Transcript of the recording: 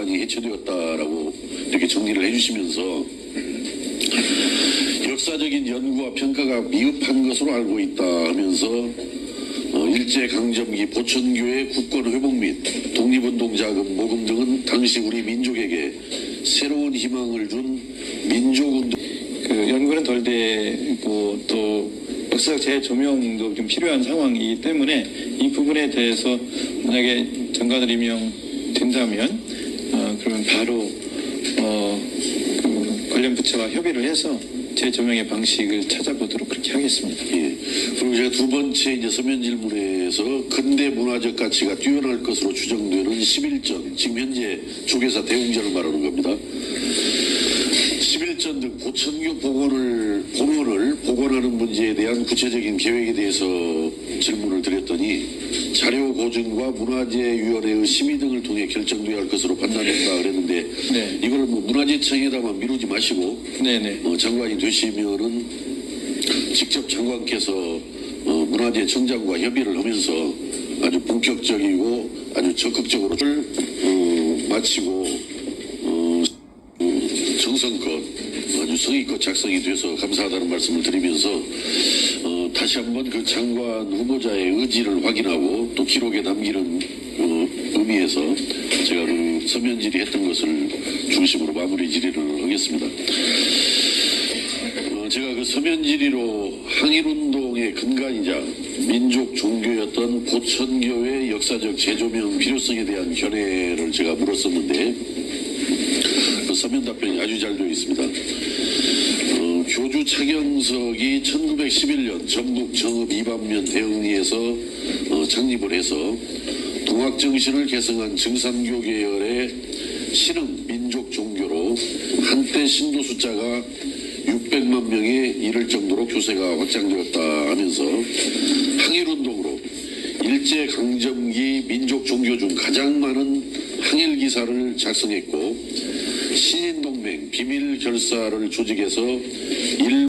이 해체되었다라고 이렇게 정리를 해주시면서 역사적인 연구와 평가가 미흡한 것으로 알고 있다 하면서 어, 일제강점기 보천교회 국권 회복 및 독립운동 자금 모금 등은 당시 우리 민족에게 새로운 희망을 준 민족운동. 그 연구는 덜 되고 또 역사적 재조명도 좀 필요한 상황이기 때문에 이 부분에 대해서 만약에 장관을 임명된다면 어, 그러면 바로 어, 그 관련 부처와 협의를 해서 재조명의 방식을 찾아보도록 그렇게 하겠습니다. 예. 그리고 제가 두 번째 이제 서면 질문에서 근대 문화적 가치가 뛰어날 것으로 추정되는 11전, 지금 현재 조계사 대웅전을 말하는 겁니다. 11 전등 보천교 복원을, 복원을 복원하는 문제에 대한 구체적인 계획에 대해서 질문을 드렸더니 자료 고증과 문화재위원회의 심의 등을 통해 결정되어야 할 것으로 판단했다 그랬는데 네. 이걸 뭐 문화재청에다만 미루지 마시고 네네. 어, 장관이 되시면은 직접 장관께서 어, 문화재 청장과 협의를 하면서 아주 본격적이고 아주 적극적으로 어, 마치고 어, 어, 정성껏 성의껏 작성이 돼서 감사하다는 말씀을 드리면서 어, 다시 한번 그 장관 후보자의 의지를 확인하고 또 기록에 남기는 어, 의미에서 제가 그 서면 질의했던 것을 중심으로 마무리 질의를 하겠습니다. 어, 제가 그 서면 질의로 항일운동의 근간이자 민족 종교였던 보천교회 역사적 재조명 필요성에 대한 견해를 제가 물었었는데 그 서면 답변이 아주 잘 되어 있습니다. 어, 교주 차경석이 1911년 전북 정읍 이반면 대흥리에서 어, 창립을 해서 동학정신을 개성한 증산교 계열의 신흥 민족 종교로 한때 신도 숫자가 600만 명에 이를 정도로 교세가 확장되었다 하면서 항일운동으로 일제강점기 민족 종교 중 가장 많은 항일 기사를 작성했고 신인동맹 비밀 결사를 조직해서 일